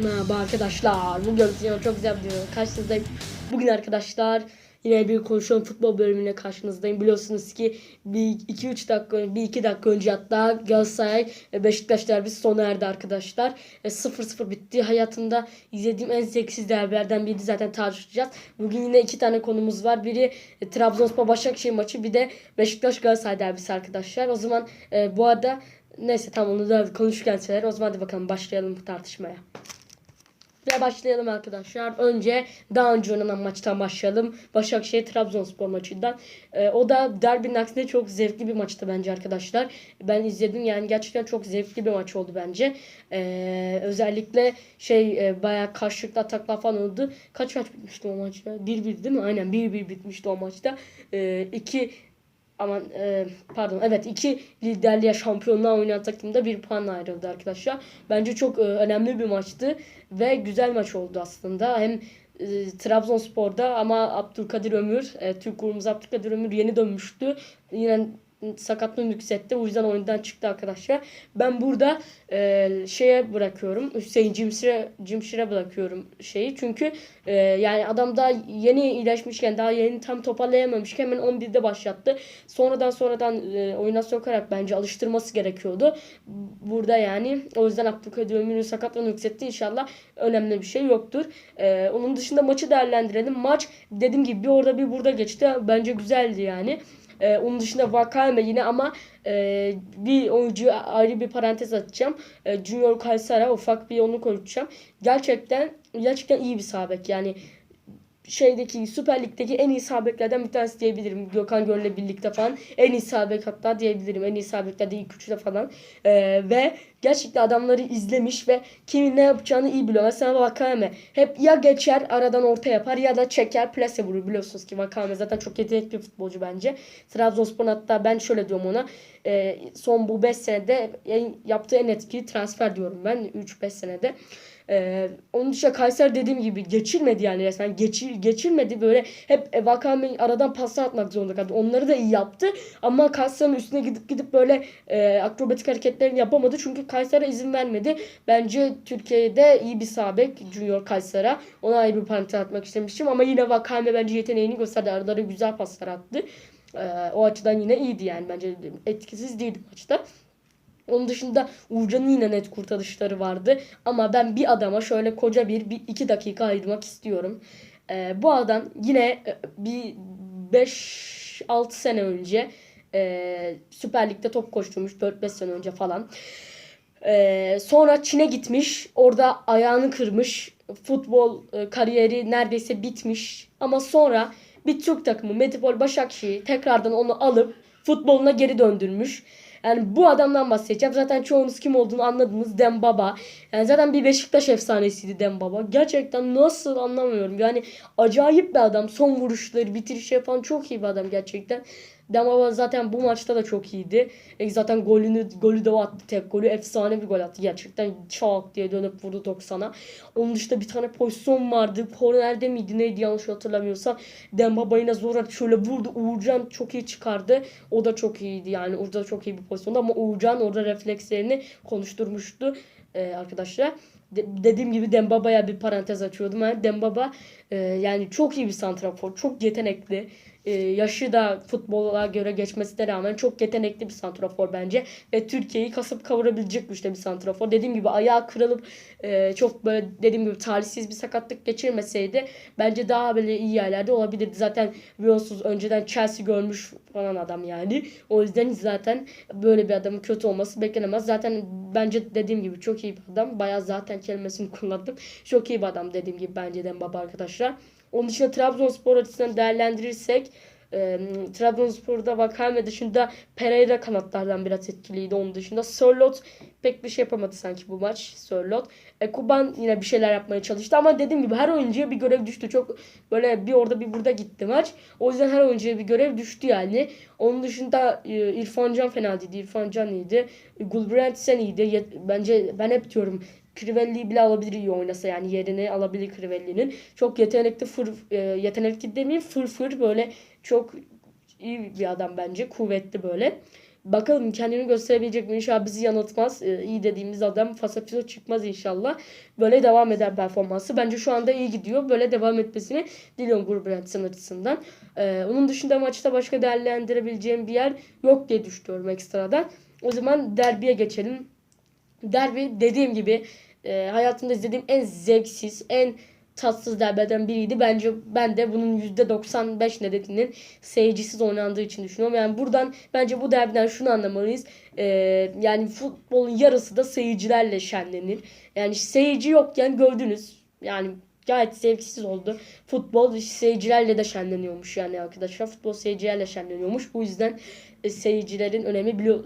Merhaba arkadaşlar. Bugün size çok güzel bir karşınızdayım. Bugün arkadaşlar yine bir konuşalım futbol bölümüne karşınızdayım. Biliyorsunuz ki bir 2-3 dakika bir 2 dakika önce hatta Galatasaray Beşiktaş derbisi sona erdi arkadaşlar. E, 0-0 bitti. Hayatımda izlediğim en zevksiz derbilerden biri zaten tartışacağız. Bugün yine iki tane konumuz var. Biri e, Trabzonspor Başakşehir maçı bir de Beşiktaş Galatasaray derbisi arkadaşlar. O zaman e, bu arada neyse tamam onu da konuşurken söyler. O zaman hadi bakalım başlayalım bu tartışmaya. Ve başlayalım arkadaşlar. Önce daha önce oynanan maçtan başlayalım. Başakşehir Trabzonspor maçından. Ee, o da derbinin aksine çok zevkli bir maçtı bence arkadaşlar. Ben izledim yani gerçekten çok zevkli bir maç oldu bence. Ee, özellikle şey e, bayağı karşılıklı ataklar falan oldu. Kaç kaç bitmişti o maç ya? 1-1 değil mi? Aynen 1-1 bitmişti o maçta. Ee, iki aman e, pardon evet iki liderliğe şampiyonluğa oynayan takımda bir puanla ayrıldı arkadaşlar. Bence çok e, önemli bir maçtı ve güzel maç oldu aslında. Hem e, Trabzonspor'da ama Abdülkadir Ömür, e, Türk grubumuz Abdülkadir Ömür yeni dönmüştü. Yine sakatlığını yükseltti. O yüzden oyundan çıktı arkadaşlar. Ben burada e, şeye bırakıyorum. Hüseyin Cimşir'e Cimşir'e bırakıyorum şeyi. Çünkü e, yani adam daha yeni iyileşmişken daha yeni tam toparlayamamışken hemen 11'de başlattı. Sonradan sonradan e, oyuna sokarak bence alıştırması gerekiyordu. Burada yani o yüzden Abdülkadir Ömür'ün sakatlığını yükseltti. İnşallah önemli bir şey yoktur. E, onun dışında maçı değerlendirelim. Maç dediğim gibi bir orada bir burada geçti. Bence güzeldi yani. Ee, onun dışında Vakame yine ama e, bir oyuncu ayrı bir parantez açacağım. E, Junior Kaysara ufak bir onu konuşacağım. Gerçekten gerçekten iyi bir sağ bek. Yani şeydeki Süper Lig'deki en iyi sağ beklerden bir tanesi diyebilirim. Gökhan Göl'le birlikte falan. En iyi sağ bek hatta diyebilirim. En iyi sağ beklerde ilk üçte falan. Ee, ve gerçekten adamları izlemiş ve kimin ne yapacağını iyi biliyor. Mesela Vakame hep ya geçer aradan orta yapar ya da çeker plase vurur. Biliyorsunuz ki Vakame zaten çok yetenekli bir futbolcu bence. Trabzonspor hatta ben şöyle diyorum ona. E, son bu 5 senede en, yaptığı en etkili transfer diyorum ben. 3-5 senede. Ee, onun dışında Kayseri dediğim gibi geçirmedi yani resmen geçir, geçirmedi böyle hep e, Vakame aradan paslar atmak zorunda kaldı. Onları da iyi yaptı ama Kayseri'nin üstüne gidip gidip böyle e, akrobatik hareketlerini yapamadı çünkü Kayseri izin vermedi. Bence Türkiye'de iyi bir sağ bek Junior Kayseri. Ona ayrı bir parantez atmak istemiştim ama yine Vakame bence yeteneğini gösterdi. Araları güzel paslar attı. Ee, o açıdan yine iyiydi yani bence etkisiz değildi maçta. Onun dışında Uğurcan'ın yine net kurtarışları vardı. Ama ben bir adama şöyle koca bir, bir iki dakika ayırmak istiyorum. Ee, bu adam yine e, bir 5-6 sene önce e, Süper Lig'de top koşturmuş 4-5 sene önce falan. Ee, sonra Çin'e gitmiş. Orada ayağını kırmış. Futbol e, kariyeri neredeyse bitmiş. Ama sonra bir Türk takımı Metropol Başakşehir tekrardan onu alıp futboluna geri döndürmüş. Yani bu adamdan bahsedeceğim. Zaten çoğunuz kim olduğunu anladınız. Dembaba. Yani zaten bir Beşiktaş efsanesiydi Dembaba. Gerçekten nasıl anlamıyorum. Yani acayip bir adam. Son vuruşları, bitirişleri falan çok iyi bir adam gerçekten. Dembaba zaten bu maçta da çok iyiydi. E zaten golünü golü de attı tek golü. Efsane bir gol attı. Gerçekten çak diye dönüp vurdu 90'a. Onun dışında bir tane pozisyon vardı. Korner'de miydi neydi yanlış hatırlamıyorsam. Dembaba yine zor şöyle vurdu. Uğurcan çok iyi çıkardı. O da çok iyiydi yani. Orada çok iyi bir pozisyonda ama Uğurcan orada reflekslerini konuşturmuştu e, arkadaşlar. De- dediğim gibi Dembaba'ya bir parantez açıyordum. Yani Dembaba e, yani çok iyi bir santrafor. Çok yetenekli. E, yaşı da futbola göre geçmesine rağmen çok yetenekli bir santrafor bence. Ve Türkiye'yi kasıp kavurabilecek güçte bir santrafor. Dediğim gibi ayağı kırılıp e, çok böyle dediğim gibi talihsiz bir sakatlık geçirmeseydi bence daha böyle iyi yerlerde olabilirdi. Zaten biliyorsunuz önceden Chelsea görmüş falan adam yani. O yüzden zaten böyle bir adamın kötü olması beklenemez. Zaten bence dediğim gibi çok iyi bir adam. Bayağı zaten kelimesini kullandım. Çok iyi bir adam dediğim gibi bence Dembaba arkadaşlar. Onun dışında Trabzonspor açısından değerlendirirsek e, Trabzonspor'da Vakame dışında Pereira kanatlardan biraz etkiliydi. Onun dışında Sörlot pek bir şey yapamadı sanki bu maç. Sörlot. E, Kuban yine bir şeyler yapmaya çalıştı ama dediğim gibi her oyuncuya bir görev düştü. Çok böyle bir orada bir burada gitti maç. O yüzden her oyuncuya bir görev düştü yani. Onun dışında e, İrfan Can fena değildi. İrfan Can iyiydi. Gulbrand sen iyiydi. Yet- bence ben hep diyorum Crivelli'yi bile alabilir iyi oynasa yani yerini alabilir Crivelli'nin. Çok yetenekli fır, e, yetenekli demeyeyim fır fır böyle çok iyi bir adam bence. Kuvvetli böyle. Bakalım kendini gösterebilecek mi? İnşallah bizi yanıltmaz. Ee, iyi dediğimiz adam Fasafiso çıkmaz inşallah. Böyle devam eder performansı. Bence şu anda iyi gidiyor. Böyle devam etmesini diliyorum Gulbrandsen açısından. Ee, onun dışında maçta başka değerlendirebileceğim bir yer yok diye düşünüyorum ekstradan. O zaman derbiye geçelim. Derbi dediğim gibi e, hayatımda izlediğim en zevksiz, en tatsız derbelerden biriydi. Bence ben de bunun %95 nedeninin seyircisiz oynandığı için düşünüyorum. Yani buradan bence bu derbiden şunu anlamalıyız. E, yani futbolun yarısı da seyircilerle şenlenir. Yani seyirci yokken gördünüz. Yani gayet zevksiz oldu. Futbol seyircilerle de şenleniyormuş yani arkadaşlar. Futbol seyircilerle şenleniyormuş. Bu yüzden e, seyircilerin önemi biliyor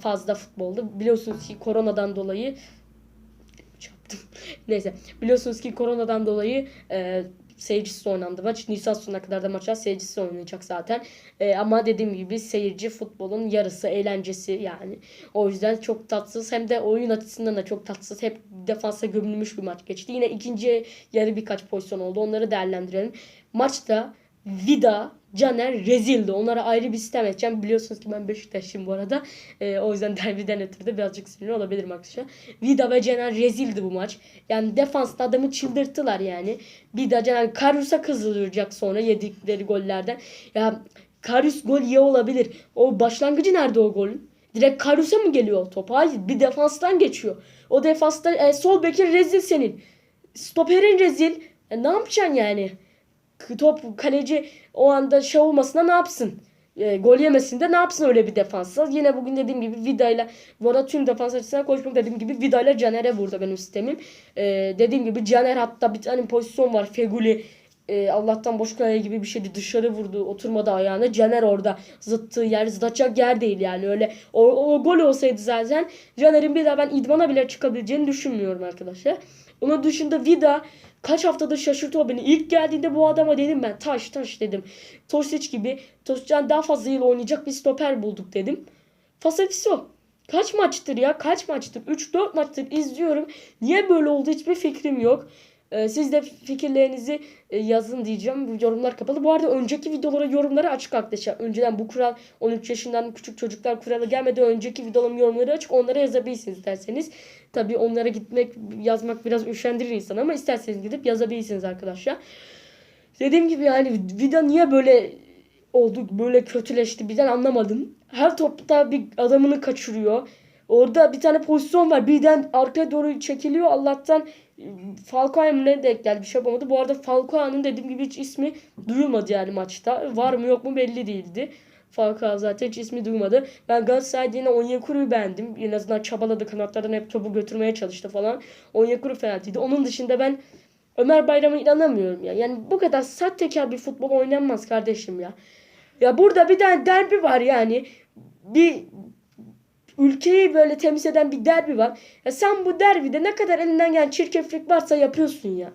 fazla futbolda. Biliyorsunuz ki koronadan dolayı çarptım. Neyse. Biliyorsunuz ki koronadan dolayı e, seyircisiz oynandı maç. Nisan sonuna kadar da maçlar seyircisiz oynayacak zaten. E, ama dediğim gibi seyirci futbolun yarısı eğlencesi yani. O yüzden çok tatsız. Hem de oyun açısından da çok tatsız. Hep defansa gömülmüş bir maç geçti. Yine ikinci yarı birkaç pozisyon oldu. Onları değerlendirelim. Maçta Vida, Caner rezildi. Onlara ayrı bir sistem edeceğim. Biliyorsunuz ki ben Beşiktaşlıyım bu arada. Ee, o yüzden derbiden ötürü de birazcık sinirli olabilirim arkadaşlar. Vida ve Caner rezildi bu maç. Yani defansta adamı çıldırttılar yani. Vida, Caner Karius'a kızılacak sonra yedikleri gollerden. Ya Karius gol iyi olabilir. O başlangıcı nerede o golün? Direkt Karius'a mı geliyor o top? Hayır bir defanstan geçiyor. O defansta e, sol bekin rezil senin. Stoperin rezil. E, ne yapacaksın yani? Top kaleci o anda şey olmasına ne yapsın? E, gol yemesinde ne yapsın öyle bir defansa? Yine bugün dediğim gibi Vida ile bu arada tüm defans açısından konuşmak dediğim gibi Vida ile Caner'e burada benim sistemim. E, dediğim gibi Caner hatta bir tane pozisyon var. Feguli e, Allah'tan boş kaleye gibi bir şeydi dışarı vurdu oturmadı ayağına. Caner orada zıttığı yer zıtacak yer değil yani öyle o, o gol olsaydı zaten Caner'in bir daha ben idmana bile çıkabileceğini düşünmüyorum arkadaşlar. Onun dışında Vida kaç haftadır şaşırtıyor beni. İlk geldiğinde bu adama dedim ben taş taş dedim. Tosic gibi Tosic'den daha fazla yıl oynayacak bir stoper bulduk dedim. Fasafiso. Kaç maçtır ya? Kaç maçtır? 3-4 maçtır izliyorum. Niye böyle oldu hiçbir fikrim yok. Ee, siz de fikirlerinizi e, yazın diyeceğim. Bu yorumlar kapalı. Bu arada önceki videolara yorumları açık arkadaşlar. Önceden bu kural 13 yaşından küçük çocuklar kuralı gelmeden önceki videoların yorumları açık. Onlara yazabilirsiniz derseniz. Tabi onlara gitmek yazmak biraz üşendirir insan ama isterseniz gidip yazabilirsiniz arkadaşlar. Dediğim gibi yani video niye böyle oldu böyle kötüleşti birden anlamadım. Her topta bir adamını kaçırıyor. Orada bir tane pozisyon var. Birden arkaya doğru çekiliyor. Allah'tan Falcao'ya mı ne denk geldi bir şey yapamadı. Bu arada Falcao'nun dediğim gibi hiç ismi duyulmadı yani maçta. Var mı yok mu belli değildi. Falcao zaten hiç ismi duymadı. Ben Galatasaray'da yine Onyekuru'yu beğendim. En azından çabaladı kanatlardan hep topu götürmeye çalıştı falan. Onyekuru fena değildi. Onun dışında ben Ömer Bayram'a inanamıyorum ya. Yani bu kadar sahtekar bir futbol oynanmaz kardeşim ya. Ya burada bir tane derbi var yani. Bir ülkeyi böyle temsil eden bir derbi var. Ya sen bu derbide ne kadar elinden gelen çirkeflik varsa yapıyorsun ya.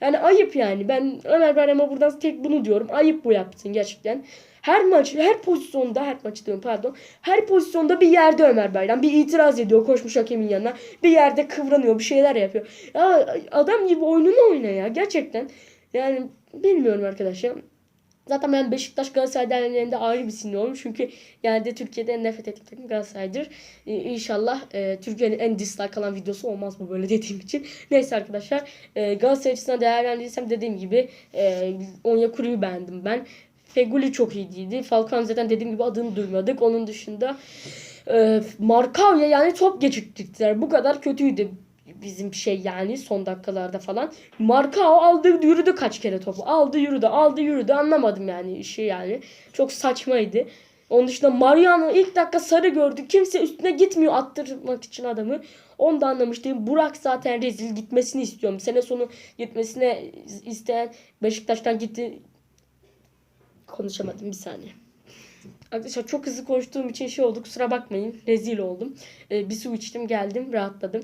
Yani ayıp yani. Ben Ömer Bayram'a buradan tek bunu diyorum. Ayıp bu yaptın gerçekten. Her maç, her pozisyonda, her maç diyorum pardon. Her pozisyonda bir yerde Ömer Bayram bir itiraz ediyor koşmuş hakemin yanına. Bir yerde kıvranıyor, bir şeyler yapıyor. Ya adam gibi oyununu oyna ya gerçekten. Yani bilmiyorum arkadaşlar. Zaten ben Beşiktaş Galatasaray ayrı bir sinirliyorum. Çünkü yani de Türkiye'de en nefret ettiğim takım Galatasaray'dır. Ee, inşallah e, Türkiye'nin en dislike kalan videosu olmaz bu böyle dediğim için. Neyse arkadaşlar e, Galatasaray açısından değerlendirirsem dediğim gibi e, Onyekuru'yu beğendim ben. Feguli çok iyiydi. Falcao zaten dediğim gibi adını duymadık. Onun dışında e, Markavya yani top geçirttikler. Bu kadar kötüydü bizim şey yani son dakikalarda falan. Markao aldı yürüdü kaç kere topu. Aldı yürüdü aldı yürüdü anlamadım yani işi yani. Çok saçmaydı. Onun dışında Mariano ilk dakika sarı gördü. Kimse üstüne gitmiyor attırmak için adamı. Onu da anlamıştım. Burak zaten rezil gitmesini istiyorum. Sene sonu gitmesine isteyen Beşiktaş'tan gitti. Konuşamadım bir saniye. Arkadaşlar çok hızlı konuştuğum için şey oldu kusura bakmayın. Rezil oldum. Ee, bir su içtim geldim rahatladım.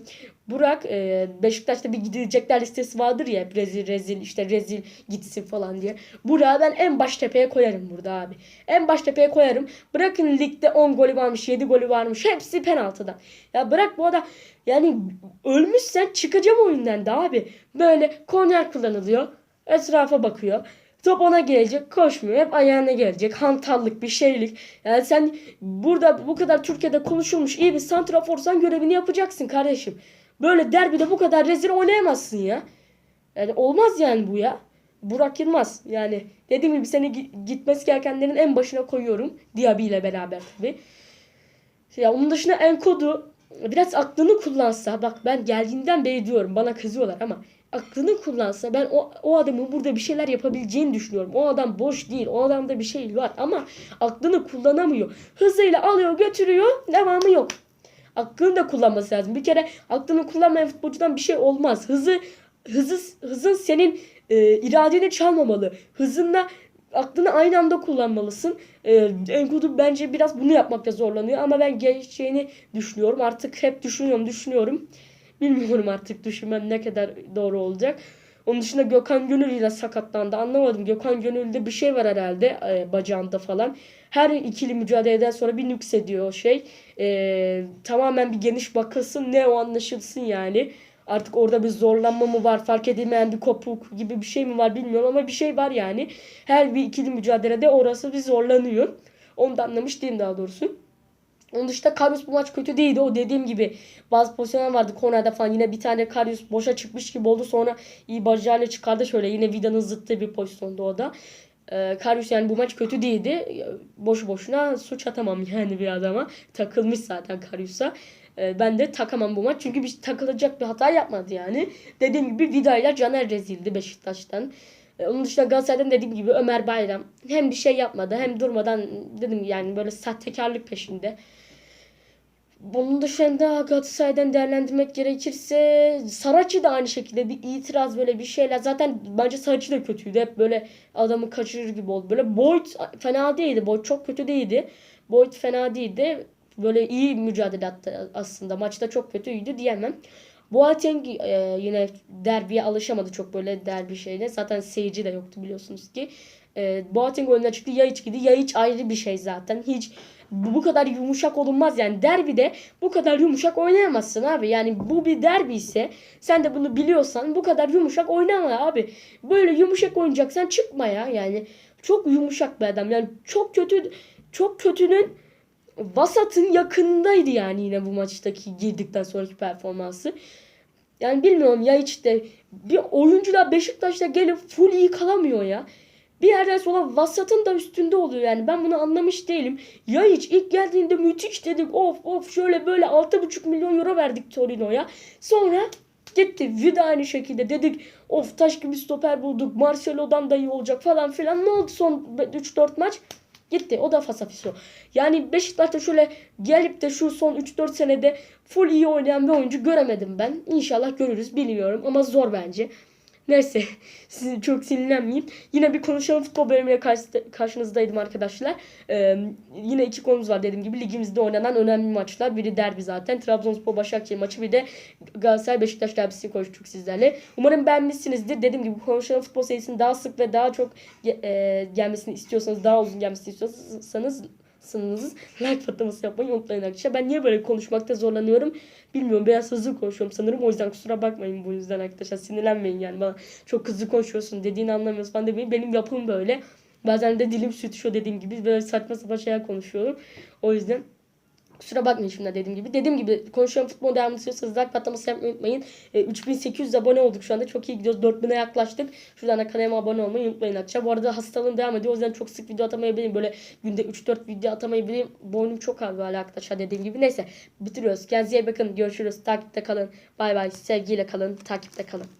Burak e, Beşiktaş'ta bir gidecekler listesi vardır ya. Rezil rezil işte rezil gitsin falan diye. Burak'ı ben en baş tepeye koyarım burada abi. En baş tepeye koyarım. Bırakın ligde 10 golü varmış 7 golü varmış. Hepsi penaltıdan. Ya bırak bu adam yani ölmüşsen çıkacağım oyundan da abi. Böyle korner kullanılıyor. Etrafa bakıyor. Top ona gelecek koşmuyor. Hep ayağına gelecek. Hantallık bir şeylik. Yani sen burada bu kadar Türkiye'de konuşulmuş iyi bir santraforsan görevini yapacaksın kardeşim. Böyle derbide bu kadar rezil oynayamazsın ya. Yani olmaz yani bu ya. Burak Yılmaz yani dediğim gibi seni gi- gitmesi gerekenlerin en başına koyuyorum. Diaby ile beraber tabii. Ya onun dışında Enkodu biraz aklını kullansa bak ben geldiğinden beri diyorum bana kızıyorlar ama aklını kullansa ben o, o adamın burada bir şeyler yapabileceğini düşünüyorum. O adam boş değil. O adamda bir şey var ama aklını kullanamıyor. Hızıyla alıyor götürüyor devamı yok. Aklını da kullanması lazım. Bir kere aklını kullanmayan futbolcudan bir şey olmaz. Hızı hızı hızın senin e, iradeni çalmamalı. Hızınla aklını aynı anda kullanmalısın. E, Enkudu bence biraz bunu yapmakta zorlanıyor ama ben geleceğini düşünüyorum. Artık hep düşünüyorum, düşünüyorum. Bilmiyorum artık düşünmem ne kadar doğru olacak. Onun dışında Gökhan Gönül ile sakatlandı. Anlamadım. Gökhan Gönül'de bir şey var herhalde e, bacağında falan. Her ikili mücadeleden sonra bir nüksediyor o şey. E, tamamen bir geniş bakılsın ne o anlaşılsın yani. Artık orada bir zorlanma mı var fark edilmeyen bir kopuk gibi bir şey mi var bilmiyorum ama bir şey var yani. Her bir ikili mücadelede orası bir zorlanıyor. Onu da anlamış değilim daha doğrusu. Onun dışında Karius bu maç kötü değildi. O dediğim gibi bazı pozisyonlar vardı. Korner'de falan yine bir tane Karius boşa çıkmış gibi oldu. Sonra iyi bacağıyla çıkardı şöyle. Yine Vida'nın zıttığı bir pozisyonda o da. Ee, Karius yani bu maç kötü değildi. Boşu boşuna suç atamam yani bir adama. Takılmış zaten Karius'a. Ee, ben de takamam bu maç. Çünkü bir takılacak bir hata yapmadı yani. Dediğim gibi Vida ile Caner rezildi Beşiktaş'tan. Ee, Onun dışında Galatasaray'dan dediğim gibi Ömer Bayram hem bir şey yapmadı hem durmadan dedim yani böyle sahtekarlık peşinde. Bunun dışında Galatasaray'dan değerlendirmek gerekirse Saraçı da aynı şekilde bir itiraz böyle bir şeyler. Zaten bence Saraçı da kötüydü. Hep böyle adamı kaçırır gibi oldu. Böyle Boyd fena değildi. Boyd çok kötü değildi. Boyd fena değildi. Böyle iyi mücadele attı aslında. Maçta çok kötüydü diyemem. Boateng e, yine derbiye alışamadı çok böyle derbi şeyine. Zaten seyirci de yoktu biliyorsunuz ki. E, Boateng oyuna çıktı. Ya iç gidi ya iç ayrı bir şey zaten. Hiç bu, kadar yumuşak olunmaz yani derbide bu kadar yumuşak oynayamazsın abi. Yani bu bir derbi ise sen de bunu biliyorsan bu kadar yumuşak oynama abi. Böyle yumuşak oynayacaksan çıkma ya yani. Çok yumuşak bir adam yani çok kötü çok kötünün vasatın yakınındaydı yani yine bu maçtaki girdikten sonraki performansı. Yani bilmiyorum ya hiç de bir oyuncular Beşiktaş'ta gelip full iyi kalamıyor ya. Bir yerden sonra vasatın da üstünde oluyor yani. Ben bunu anlamış değilim. Ya hiç ilk geldiğinde müthiş dedik. Of of şöyle böyle 6,5 milyon euro verdik Torino'ya. Sonra gitti. Vida aynı şekilde dedik. Of taş gibi stoper bulduk. Marcelo'dan da iyi olacak falan filan. Ne oldu son 3-4 maç? Gitti. O da fasafiso. Yani Beşiktaş'ta şöyle gelip de şu son 3-4 senede full iyi oynayan bir oyuncu göremedim ben. İnşallah görürüz bilmiyorum ama zor bence. Neyse sizi çok sinirlenmeyeyim. Yine bir konuşalım futbol bölümüyle karşı- karşınızdaydım arkadaşlar. Ee, yine iki konumuz var dediğim gibi ligimizde oynanan önemli maçlar. Biri derbi zaten. Trabzonspor Başakşehir maçı bir de Galatasaray Beşiktaş derbisini konuştuk sizlerle. Umarım beğenmişsinizdir. Dediğim gibi konuşalım futbol serisinin daha sık ve daha çok e, gelmesini istiyorsanız daha uzun gelmesini istiyorsanız sınırınız like patlaması yapmayı unutmayın arkadaşlar. Ben niye böyle konuşmakta zorlanıyorum bilmiyorum. Biraz hızlı konuşuyorum sanırım. O yüzden kusura bakmayın bu yüzden arkadaşlar. Sinirlenmeyin yani bana çok hızlı konuşuyorsun dediğini anlamıyorsun falan demeyin. Benim yapım böyle. Bazen de dilim sürtüşüyor dediğim gibi. Böyle saçma sapan şeyler konuşuyorum. O yüzden Kusura bakmayın şimdi dediğim gibi. Dediğim gibi konuşuyorum futbol devamını istiyorsanız like patlaması yapmayı unutmayın. E, 3800 abone olduk şu anda. Çok iyi gidiyoruz. 4000'e yaklaştık. Şuradan da kanalıma abone olmayı unutmayın arkadaşlar. Bu arada hastalığım devam ediyor. O yüzden çok sık video atamayabilirim. Böyle günde 3-4 video atamayabilirim. Boynum çok ağrıyor hala arkadaşlar dediğim gibi. Neyse bitiriyoruz. Kendinize iyi bakın. Görüşürüz. Takipte kalın. Bay bay. Sevgiyle kalın. Takipte kalın.